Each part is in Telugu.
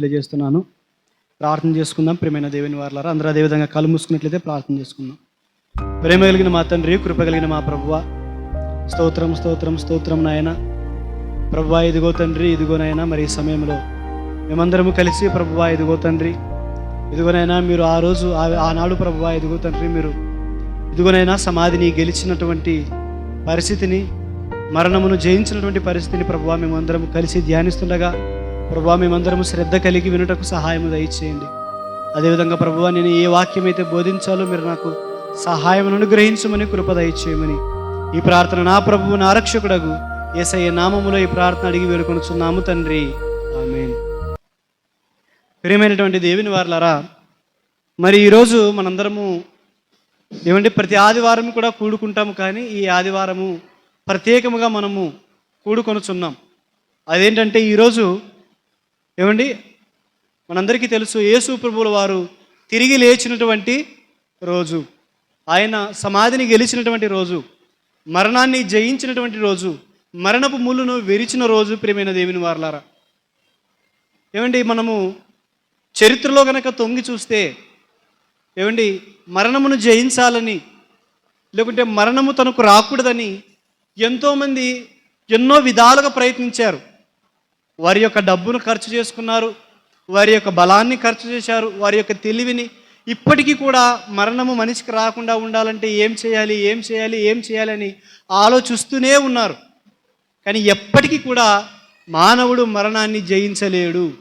తెలియజేస్తున్నాను. ప్రార్థన చేసుకుందాం ప్రేమైన దేవుని వారులారా. అందరూ అదేవిధంగా కళ్ళు మూసుకున్నట్లయితే ప్రార్థన చేసుకుందాం. ప్రేమ కలిగిన మా తండ్రి కృప కలిగిన మా ప్రభువ. స్తోత్రం స్తోత్రం స్తోత్రం నాయన. ప్రభువ ఇదిగో తండ్రి ఇదిగో నాయన. మరి ఈ సమయంలో మేమందరము కలిసి ప్రభువా ఇదిగో తండ్రి. ఇదిగోనైనా మీరు ఆ రోజు ఆ- ఆనాడు ప్రభువా ఇదిగో తండ్రి మీరు ఇదిగోనైనా సమాధిని గెలిచినటువంటి పరిస్థితిని మరణమును జయించినటువంటి పరిస్థితిని ప్రభువా మేమందరం కలిసి ధ్యానిస్తుండగా ప్రభా మేమందరము శ్రద్ధ కలిగి వినుటకు సహాయము దయచేయండి. అదేవిధంగా ప్రభువా నేను ఏ వాక్యం అయితే బోధించాలో మీరు నాకు సహాయం అనుగ్రహించమని కృప దయచేయమని ఈ ప్రార్థన నా ప్రభువు నా రక్షకుడగు ఏసయ్య నామములో ఈ ప్రార్థన అడిగి వేడుకొనుచున్నాము తండ్రి. ఆమె ప్రియమైనటువంటి దేవుని వారులారా మరి ఈరోజు మనందరము ఏమంటే ప్రతి ఆదివారం కూడా కూడుకుంటాము కానీ ఈ ఆదివారము ప్రత్యేకముగా మనము కూడుకొనుచున్నాం. అదేంటంటే ఈరోజు ఏమండి? మనందరికీ తెలుసు యేసు ప్రభువుల వారు తిరిగి లేచినటువంటి రోజు. ఆయన సమాధిని గెలిచినటువంటి రోజు. మరణాన్ని జయించినటువంటి రోజు. మరణపు ముళ్ళును విరిచిన రోజు ప్రియమైన దేవుని వారలారా. ఏమండి? మనము చరిత్రలో కనుక తొంగి చూస్తే ఏమండి? మరణమును జయించాలని లేకుంటే మరణము తనకు రాకూడదని ఎంతోమంది ఎన్నో విధాలుగా ప్రయత్నించారు. వారి యొక్క డబ్బును ఖర్చు చేసుకున్నారు వారి యొక్క బలాన్ని ఖర్చు చేశారు వారి యొక్క తెలివిని ఇప్పటికీ కూడా మరణము మనిషికి రాకుండా ఉండాలంటే ఏం చేయాలి ఏం చేయాలి ఏం చేయాలని ఆలోచిస్తూనే ఉన్నారు. కానీ ఎప్పటికీ కూడా మానవుడు మరణాన్ని జయించలేడు.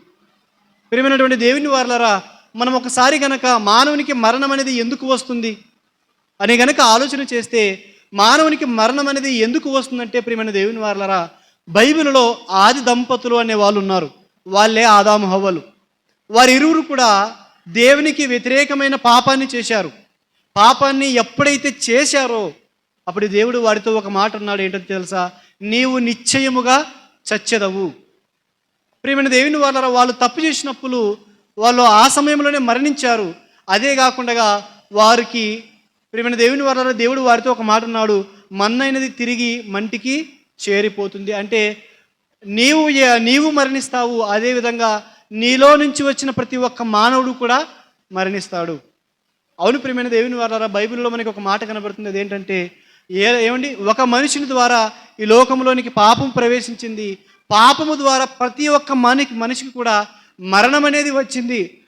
ప్రియమైనటువంటి దేవుని వారలరా మనం ఒకసారి గనక మానవునికి మరణం అనేది ఎందుకు వస్తుంది? అని గనక ఆలోచన చేస్తే మానవునికి మరణం అనేది ఎందుకు వస్తుందంటే ప్రియమైన దేవుని వారలరా బైబిల్లో ఆది దంపతులు అనే వాళ్ళు ఉన్నారు. వాళ్ళే ఆదాము హవ్వలు. వారి ఇరువురు కూడా దేవునికి వ్యతిరేకమైన పాపాన్ని చేశారు. పాపాన్ని ఎప్పుడైతే చేశారో అప్పుడు దేవుడు వారితో ఒక మాట అన్నాడు ఏంటో తెలుసా? నీవు నిశ్చయముగా చచ్చెదవు. ప్రియమైన దేవుని వాళ్ళ వాళ్ళు తప్పు చేసినప్పుడు వాళ్ళు ఆ సమయంలోనే మరణించారు. అదే కాకుండా వారికి ప్రియమైన దేవుని వాళ్ళ దేవుడు వారితో ఒక మాట అన్నాడు మన్నైనది తిరిగి మంటికి చేరిపోతుంది. అంటే నీవు నీవు మరణిస్తావు. అదేవిధంగా నీలో నుంచి వచ్చిన ప్రతి ఒక్క మానవుడు కూడా మరణిస్తాడు. అవును ప్రియమైన దేవుని వారా బైబిల్లో మనకి ఒక మాట కనబడుతుంది. అదేంటంటే ఏ ఏమండి? ఒక మనుషుని ద్వారా ఈ లోకంలోనికి పాపం ప్రవేశించింది. పాపము ద్వారా ప్రతి ఒక్క మనికి మనిషికి కూడా మరణం అనేది వచ్చింది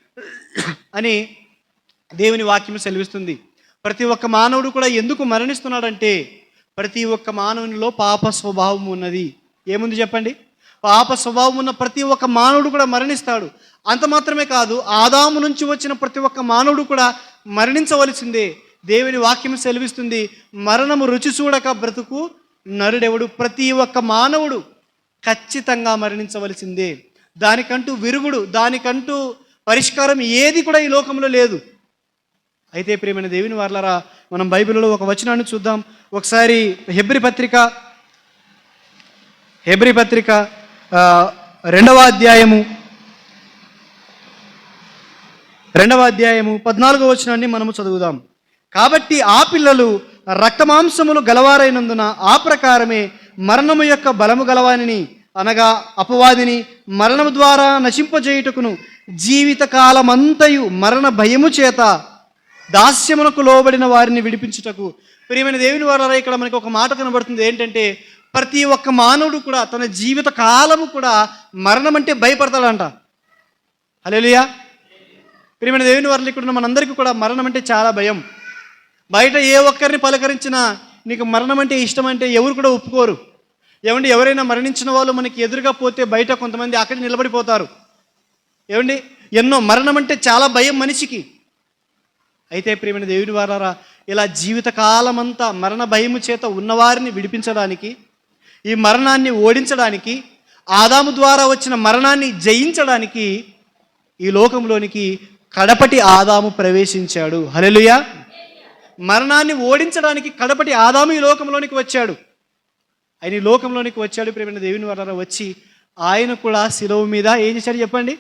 అని దేవుని వాక్యం సెలవిస్తుంది. ప్రతి ఒక్క మానవుడు కూడా ఎందుకు మరణిస్తున్నాడంటే ప్రతి ఒక్క మానవునిలో పాప స్వభావం ఉన్నది. ఏముంది చెప్పండి? పాప స్వభావం ఉన్న ప్రతి ఒక్క మానవుడు కూడా మరణిస్తాడు. అంత మాత్రమే కాదు ఆదాము నుంచి వచ్చిన ప్రతి ఒక్క మానవుడు కూడా మరణించవలసిందే. దేవుని వాక్యం సెలవిస్తుంది మరణము రుచి చూడక బ్రతుకు నరుడెవడు? ప్రతి ఒక్క మానవుడు ఖచ్చితంగా మరణించవలసిందే. దానికంటూ విరుగుడు దానికంటూ పరిష్కారం ఏది కూడా ఈ లోకంలో లేదు. అయితే ప్రియమైన దేవుని వార్లరా మనం బైబిల్లో ఒక వచనాన్ని చూద్దాం. ఒకసారి హెబ్రి పత్రిక హెబ్రి పత్రిక రెండవ అధ్యాయము రెండవ అధ్యాయము పద్నాలుగవ వచనాన్ని మనము చదువుదాం. కాబట్టి ఆ పిల్లలు రక్తమాంసములు గలవారైనందున ఆ ప్రకారమే మరణము యొక్క బలము గలవానిని అనగా అపవాదిని మరణము ద్వారా నశింపజేయుటకును జీవితకాలమంతయు మరణ భయము చేత దాస్యమునకు లోబడిన వారిని విడిపించుటకు. ప్రియమైన దేవుని వారా ఇక్కడ మనకి ఒక మాట కనబడుతుంది. ఏంటంటే ప్రతి ఒక్క మానవుడు కూడా తన జీవిత కాలము కూడా మరణం అంటే భయపడతాడంట. హల్లెలూయా. ప్రియమైన దేవుని వారిని ఇక్కడ మనందరికీ కూడా మరణం అంటే చాలా భయం. బయట ఏ ఒక్కరిని పలకరించినా నీకు మరణం అంటే ఇష్టం అంటే ఎవరు కూడా ఒప్పుకోరు. ఏమండి ఎవరైనా మరణించిన వాళ్ళు మనకి ఎదురుగా పోతే బయట కొంతమంది అక్కడ నిలబడిపోతారు. ఏమండి ఎన్నో మరణం అంటే చాలా భయం మనిషికి. అయితే ప్రేమైన దేవుని వారారా ఇలా జీవితకాలమంతా మరణ భయము చేత ఉన్నవారిని విడిపించడానికి ఈ మరణాన్ని ఓడించడానికి ఆదాము ద్వారా వచ్చిన మరణాన్ని జయించడానికి ఈ లోకంలోనికి కడపటి ఆదాము ప్రవేశించాడు. హల్లెలూయా. మరణాన్ని ఓడించడానికి కడపటి ఆదాము ఈ లోకంలోనికి వచ్చాడు. ఆయన ఈ లోకంలోనికి వచ్చాడు ప్రేమైన దేవుని వల్ల వచ్చి ఆయన కూడా శిలువ మీద ఏం చేశాడు చెప్పండి?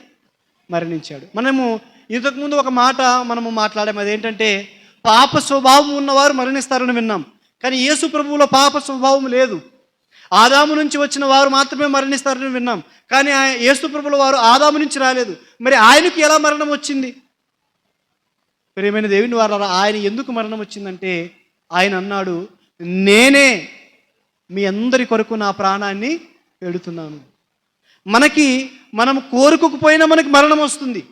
మరణించాడు. మనము ఇంతకుముందు ఒక మాట మనము మాట్లాడాము అదేంటంటే పాప స్వభావం ఉన్నవారు మరణిస్తారని విన్నాం. కానీ యేసు ప్రభువులో పాప స్వభావం లేదు. ఆదాము నుంచి వచ్చిన వారు మాత్రమే మరణిస్తారని విన్నాం. కానీ ఆయన యేసు ప్రభుల వారు ఆదాము నుంచి రాలేదు. మరి ఆయనకు ఎలా మరణం వచ్చింది? ప్రియమైన దేవుని వారు ఆయన ఎందుకు మరణం వచ్చిందంటే ఆయన అన్నాడు నేనే మీ అందరి కొరకు నా ప్రాణాన్ని పెడుతున్నాను. మనకి మనం కోరుకోకపోయినా మనకి మరణం వస్తుంది.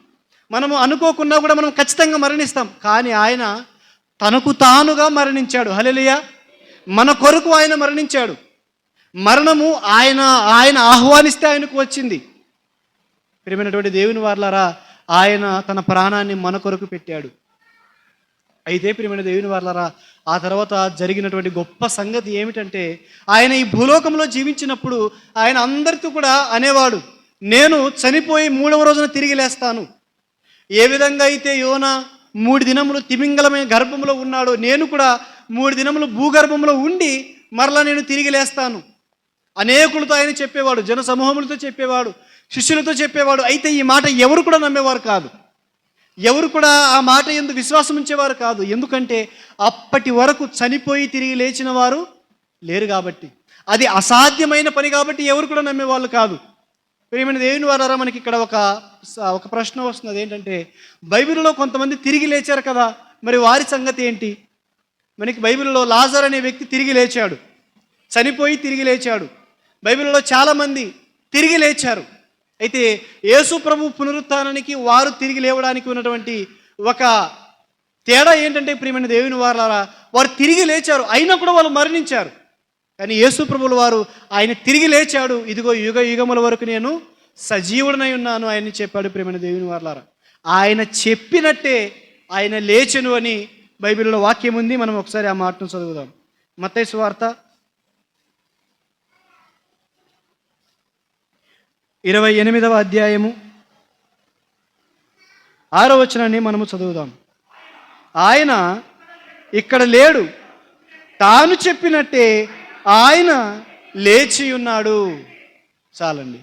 మనము అనుకోకుండా కూడా మనం ఖచ్చితంగా మరణిస్తాం. కానీ ఆయన తనకు తానుగా మరణించాడు. హలలియ మన కొరకు ఆయన మరణించాడు. మరణము ఆయన ఆయన ఆహ్వానిస్తే ఆయనకు వచ్చింది. ప్రియమైనటువంటి దేవుని వార్లారా ఆయన తన ప్రాణాన్ని మన కొరకు పెట్టాడు. అయితే ప్రియమైన దేవుని వార్లరా ఆ తర్వాత జరిగినటువంటి గొప్ప సంగతి ఏమిటంటే ఆయన ఈ భూలోకంలో జీవించినప్పుడు ఆయన అందరితో కూడా అనేవాడు నేను చనిపోయి మూడవ రోజున తిరిగి లేస్తాను. ఏ విధంగా అయితే యోన మూడు దినములు తిమింగలమైన గర్భంలో ఉన్నాడో నేను కూడా మూడు దినములు భూగర్భంలో ఉండి మరలా నేను తిరిగి లేస్తాను. అనేకులతో ఆయన చెప్పేవాడు జన సమూహములతో చెప్పేవాడు శిష్యులతో చెప్పేవాడు అయితే ఈ మాట ఎవరు కూడా నమ్మేవారు కాదు. ఎవరు కూడా ఆ మాట ఎందు విశ్వాసం ఉంచేవారు కాదు. ఎందుకంటే అప్పటి వరకు చనిపోయి తిరిగి లేచిన వారు లేరు కాబట్టి. అది అసాధ్యమైన పని కాబట్టి ఎవరు కూడా నమ్మేవాళ్ళు కాదు. ప్రియమైన దేవుని వారా మనకి ఇక్కడ ఒక ఒక ప్రశ్న వస్తుంది. ఏంటంటే బైబిల్లో కొంతమంది తిరిగి లేచారు కదా మరి వారి సంగతి ఏంటి? మనకి బైబిల్లో లాజర్ అనే వ్యక్తి తిరిగి లేచాడు. చనిపోయి తిరిగి లేచాడు. బైబిల్లో చాలామంది తిరిగి లేచారు. అయితే యేసు ప్రభు పునరుత్నానికి వారు తిరిగి లేవడానికి ఉన్నటువంటి ఒక తేడా ఏంటంటే ప్రియమైన దేవుని వారారా వారు తిరిగి లేచారు. అయినా కూడా వాళ్ళు మరణించారు. కానీ యేసు ప్రభుల వారు ఆయన తిరిగి లేచాడు. ఇదిగో యుగ యుగముల వరకు నేను సజీవుడనై ఉన్నాను ఆయన్ని చెప్పాడు ప్రేమైన దేవుని వార్లారా. ఆయన చెప్పినట్టే ఆయన లేచెను అని బైబిల్లో వాక్యం ఉంది. మనం ఒకసారి ఆ మాటను చదువుదాం. మత్తయి వార్త ఇరవై ఎనిమిదవ అధ్యాయము ఆరో వచనాన్ని మనము చదువుదాం. ఆయన ఇక్కడ లేడు. తాను చెప్పినట్టే ఆయన లేచి ఉన్నాడు. చాలండి.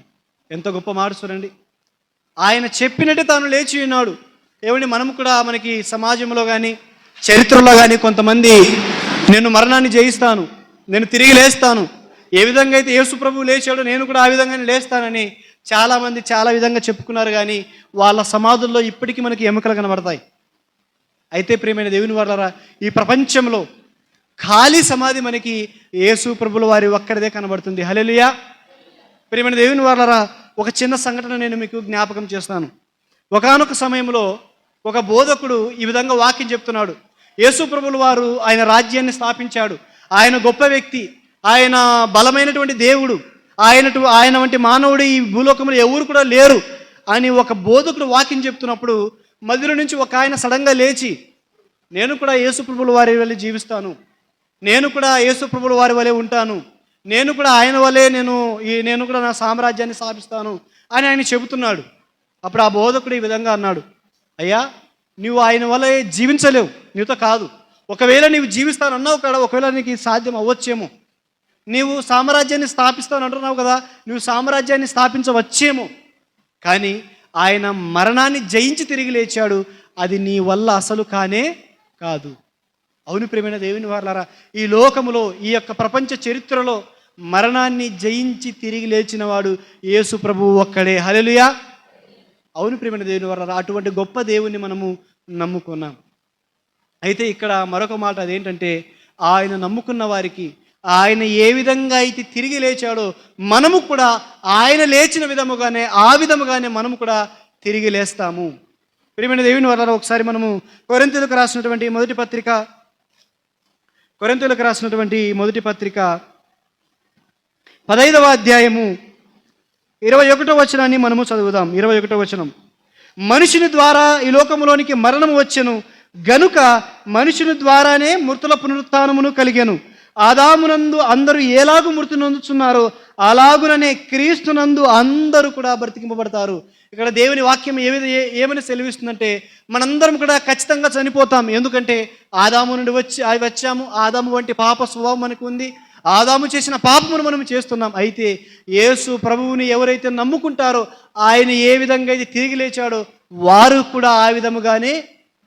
ఎంత గొప్ప మాట చూడండి. ఆయన చెప్పినట్టే తాను లేచి ఉన్నాడు. ఏమండి మనం కూడా మనకి సమాజంలో కానీ చరిత్రలో కానీ కొంతమంది నేను మరణాన్ని జయిస్తాను నేను తిరిగి లేస్తాను. ఏ విధంగా అయితే యేసు ప్రభు లేచాడో నేను కూడా ఆ విధంగానే లేస్తానని చాలామంది చాలా విధంగా చెప్పుకున్నారు కానీ వాళ్ళ సమాధుల్లో ఇప్పటికీ మనకి ఎముకలు కనబడతాయి. అయితే ప్రియమైన దేవుని వాళ్ళరా ఈ ప్రపంచంలో ఖాళీ సమాధి మనకి యేసు ప్రభుల వారి ఒక్కడిదే కనబడుతుంది. హలెలుయా ప్రియమైన దేవుని వాళ్ళరా ఒక చిన్న సంఘటన నేను మీకు జ్ఞాపకం చేస్తాను ఒకనొక సమయంలో ఒక బోధకుడు ఈ విధంగా వాక్యం చెప్తున్నాడు. యేసు ప్రభుల వారు ఆయన రాజ్యాన్ని స్థాపించాడు. ఆయన గొప్ప వ్యక్తి ఆయన బలమైనటువంటి దేవుడు ఆయన ఆయన వంటి మానవుడు ఈ భూలోకంలో ఎవరు కూడా లేరు అని ఒక బోధకుడు వాక్యం చెప్తున్నప్పుడు మధ్యలో నుంచి ఒక ఆయన సడన్గా లేచి నేను కూడా యేసుప్రభుల వారి వెళ్ళి జీవిస్తాను. నేను కూడా యేసుప్రభుల వారి వలె ఉంటాను. నేను కూడా ఆయన వలె నేను ఈ నేను కూడా నా సామ్రాజ్యాన్ని స్థాపిస్తాను అని ఆయన చెబుతున్నాడు. అప్పుడు ఆ బోధకుడు ఈ విధంగా అన్నాడు. అయ్యా నువ్వు ఆయన వల్ల జీవించలేవు. నీతో కాదు. ఒకవేళ నీవు జీవిస్తానన్నావు కదా ఒకవేళ నీకు సాధ్యం అవ్వచ్చేమో. నీవు సామ్రాజ్యాన్ని స్థాపిస్తాను అంటున్నావు కదా నువ్వు సామ్రాజ్యాన్ని స్థాపించవచ్చేమో. కానీ ఆయన మరణాన్ని జయించి తిరిగి లేచాడు. అది నీ వల్ల అసలు కానే కాదు. అవును ప్రేమైన దేవుని వారులారా ఈ లోకములో ఈ యొక్క ప్రపంచ చరిత్రలో మరణాన్ని జయించి తిరిగి లేచిన వాడు యేసు ప్రభువు ఒక్కడే. హలెలుయా అవును ప్రేమైన దేవుని వారులారా అటువంటి గొప్ప దేవుని మనము నమ్ముకున్నాం. అయితే ఇక్కడ మరొక మాట అదేంటంటే ఆయన నమ్ముకున్న వారికి ఆయన ఏ విధంగా అయితే తిరిగి లేచాడో మనము కూడా ఆయన లేచిన విధముగానే ఆ విధముగానే మనము కూడా తిరిగి లేస్తాము. ప్రియమైన దేవుని వల్ల ఒకసారి మనము కొరింతలకు రాసినటువంటి మొదటి పత్రిక కొరంతులకు రాసినటువంటి మొదటి పత్రిక పదైదవ అధ్యాయము ఇరవై ఒకటో వచనాన్ని మనము చదువుదాం. ఇరవై ఒకటో వచనం. మనుషుని ద్వారా ఈ లోకములోనికి మరణం వచ్చెను. గనుక మనుషుని ద్వారానే మృతుల పునరుత్నమును కలిగాను. ఆదామునందు అందరూ ఎలాగు మృతి నొందుచున్నారో అలాగుననే క్రీస్తునందు అందరూ కూడా బ్రతికింపబడతారు. ఇక్కడ దేవుని వాక్యం ఏ ఏ- ఏమని సెలవిస్తుందంటే మనందరం కూడా ఖచ్చితంగా చనిపోతాం. ఎందుకంటే ఆదాము నుండి వచ్చి వచ్చాము. ఆదాము వంటి పాప స్వభావం మనకు ఉంది. ఆదాము చేసిన పాపమును మనం చేస్తున్నాం. అయితే యేసు ప్రభువుని ఎవరైతే నమ్ముకుంటారో ఆయన ఏ విధంగా అయితే తిరిగి లేచాడో వారు కూడా ఆ విధముగానే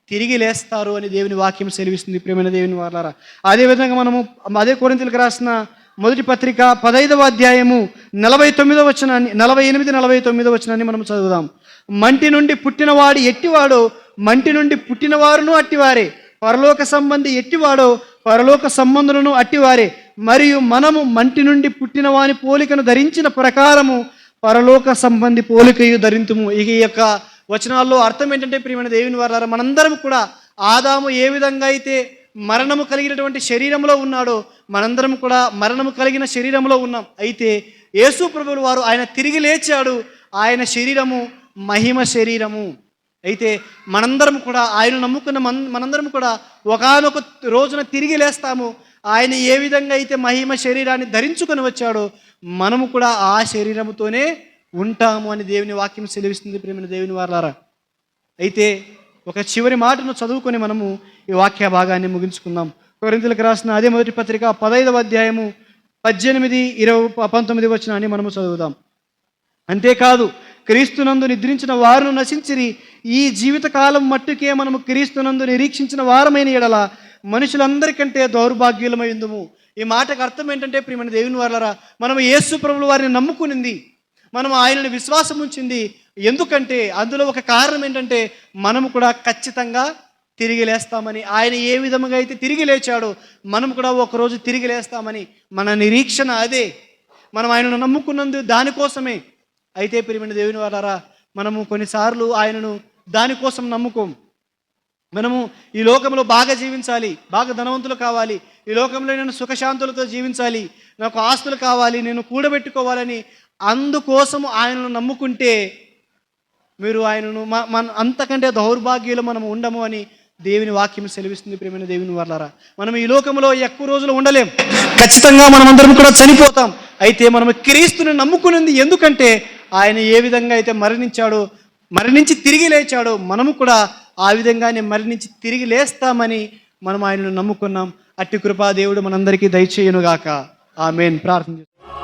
తిరిగి లేస్తారు అని దేవుని వాక్యం సెలవిస్తుంది. ప్రేమైన దేవుని వారారా అదేవిధంగా మనము అదే కోరింతలకు రాసిన మొదటి పత్రిక పదైదవ అధ్యాయము నలభై తొమ్మిదో వచనాన్ని నలభై ఎనిమిది నలభై తొమ్మిదో వచనాన్ని మనం చదువుదాం. మంటి నుండి పుట్టినవాడు ఎట్టివాడో మంటి నుండి పుట్టినవారును అట్టివారే. పరలోక సంబంధి ఎట్టివాడో పరలోక సంబంధులను అట్టివారే. మరియు మనము మంటి నుండి పుట్టిన వాని పోలికను ధరించిన ప్రకారము పరలోక సంబంధి పోలికయు ధరింతుము. ఇక ఈ యొక్క వచనాల్లో అర్థం ఏంటంటే ప్రియమైన దేవుని వారు మనందరం కూడా ఆదాము ఏ విధంగా అయితే మరణము కలిగినటువంటి శరీరంలో ఉన్నాడో మనందరం కూడా మరణము కలిగిన శరీరంలో ఉన్నాం. అయితే యేసు ప్రభువులు వారు ఆయన తిరిగి లేచాడు. ఆయన శరీరము మహిమ శరీరము. అయితే మనందరం కూడా ఆయన నమ్ముకున్న మన మనందరం కూడా ఒకనొక రోజున తిరిగి లేస్తాము. ఆయన ఏ విధంగా అయితే మహిమ శరీరాన్ని ధరించుకొని వచ్చాడో మనము కూడా ఆ శరీరముతోనే ఉంటాము అని దేవుని వాక్యం సెలవిస్తుంది ప్రేమైన దేవుని వారలారా. అయితే ఒక చివరి మాటను చదువుకొని మనము ఈ వాక్య భాగాన్ని ముగించుకుందాం. కొరింతలకు రాసిన అదే మొదటి పత్రిక పదైదవ అధ్యాయము పద్దెనిమిది ఇరవై పంతొమ్మిది వచ్చినాన్ని మనము చదువుదాం. అంతేకాదు క్రీస్తునందు నిద్రించిన వారును నశించిరి. ఈ జీవితకాలం మట్టుకే మనము క్రీస్తునందు నిరీక్షించిన వారమైన ఎడల మనుషులందరికంటే దౌర్భాగ్యులమైందుము ఈ మాటకు అర్థం ఏంటంటే ప్రియమైన దేవుని వాళ్ళరా మనం యేసు ప్రభులు వారిని నమ్ముకునింది. మనం ఆయనని విశ్వాసం ఉంచింది. ఎందుకంటే అందులో ఒక కారణం ఏంటంటే మనము కూడా ఖచ్చితంగా తిరిగి లేస్తామని. ఆయన ఏ విధముగా అయితే తిరిగి లేచాడో మనం కూడా ఒకరోజు తిరిగి లేస్తామని. మన నిరీక్షణ అదే. మనం ఆయనను నమ్ముకున్నందు దానికోసమే. అయితే ప్రియమైన దేవుని వారారా మనము కొన్నిసార్లు ఆయనను దానికోసం నమ్ముకోం. మనము ఈ లోకంలో బాగా జీవించాలి బాగా ధనవంతులు కావాలి. ఈ లోకంలో నేను సుఖశాంతులతో జీవించాలి నాకు ఆస్తులు కావాలి నేను కూడబెట్టుకోవాలని అందుకోసము ఆయనను నమ్ముకుంటే మీరు ఆయనను మన అంతకంటే దౌర్భాగ్యులు మనం ఉండము అని దేవుని వాక్యం సెలవిస్తుంది ప్రేమైన దేవుని వర్లారా. మనం ఈ లోకంలో ఎక్కువ రోజులు ఉండలేం. ఖచ్చితంగా మనమందరం కూడా చనిపోతాం. అయితే మనం క్రీస్తుని నమ్ముకున్నది ఎందుకంటే ఆయన ఏ విధంగా అయితే మరణించాడో మరణించి తిరిగి లేచాడో మనము కూడా ఆ విధంగానే మరణించి తిరిగి లేస్తామని మనం ఆయనను నమ్ముకున్నాం. అట్టి కృపా దేవుడు మనందరికీ దయచేయనుగాక. ఆమెన్. ప్రార్థన చేస్తాం.